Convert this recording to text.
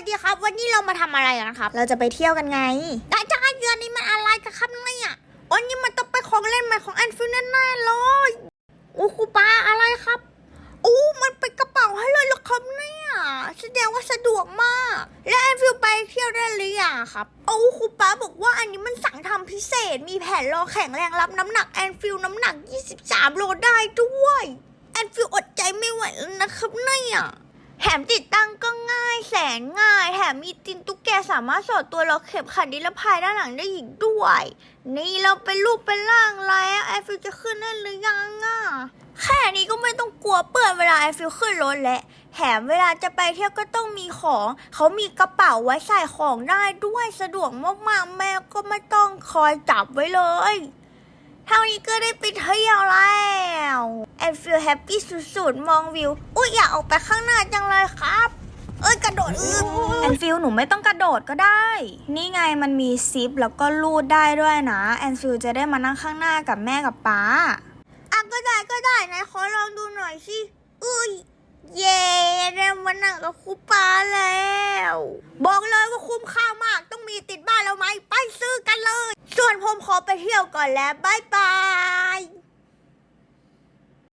วัสดีครับ วันนี้เรามาทำอะไรกันครับ เราจะไปเที่ยวกันไงแต่จ้าเดือนนี้มันอะไรกันครับเนี่ยวันนี้มันต้องไปนของเล่นใหม่ของแอนฟิลแน่ๆเลยโอ้ครูปาอะไรครับโอ้มันเป็นกระเป๋าให้เลยเหรอครับเนี่ยแสดงว่าสะดวกมาก และแอนฟิลไปเที่ยวได้หรือยังครับโอ้ครูปาบอกว่าอันนี้มันสั่งทำพิเศษ มีแผ่นรองแข็งแรงรับน้ำหนักแอนฟิลน้ำหนัก 23 โลได้ด้วยแอนฟิลอดใจไม่ไหวแล้วนะครับเนี่ยแถมติดตั้งก็ ง่ายแสนง่ายแถมมีตินตุ๊กแกสามารถสอดตัวล็อเข็มขัดนิรภัยด้านหลังได้อีกด้วย นี่เราเป็นรูปเป็นร่างแล้วแอฟิลจะขึ้นได้หรือยังอะแค่นี้ก็ไม่ต้องกลัวเปื้อนเวลาแอฟิลขึ้นรถและแถมเวลาจะไปเที่ยวก็ต้องมีของ เขามีกระเป๋าไว้ใส่ของได้ด้วยสะดวกมากๆแม่ก็ไม่ต้องคอยจับไว้เลยเท่านี้ก็ได้ไปเที่ยวแล้วแอนฟิลแฮปปี้สุดๆ มองวิว อุ้ยอยากออกไปข้างหน้าจังเลยครับ เอ้ยกระโดดอือแอนฟิลหนูไม่ต้องกระโดดก็ได้ นี่ไงมันมีซิปแล้วก็ลูดได้ด้วยนะแอนฟิลจะได้มานั่งข้างหน้ากับแม่กับป๊าอะก็ได้ก็ได้ไหนขอลองดูหน่อยสิอุ้ยเย่ได้มานั่งกับครูปาแล้ว บอกเลยว่าคุ้มค่ามากต้องมีติดบ้านแล้วไหมไปซื้อกันเลย ส่วนผมขอไปเที่ยวก่อนแล้วบายบาย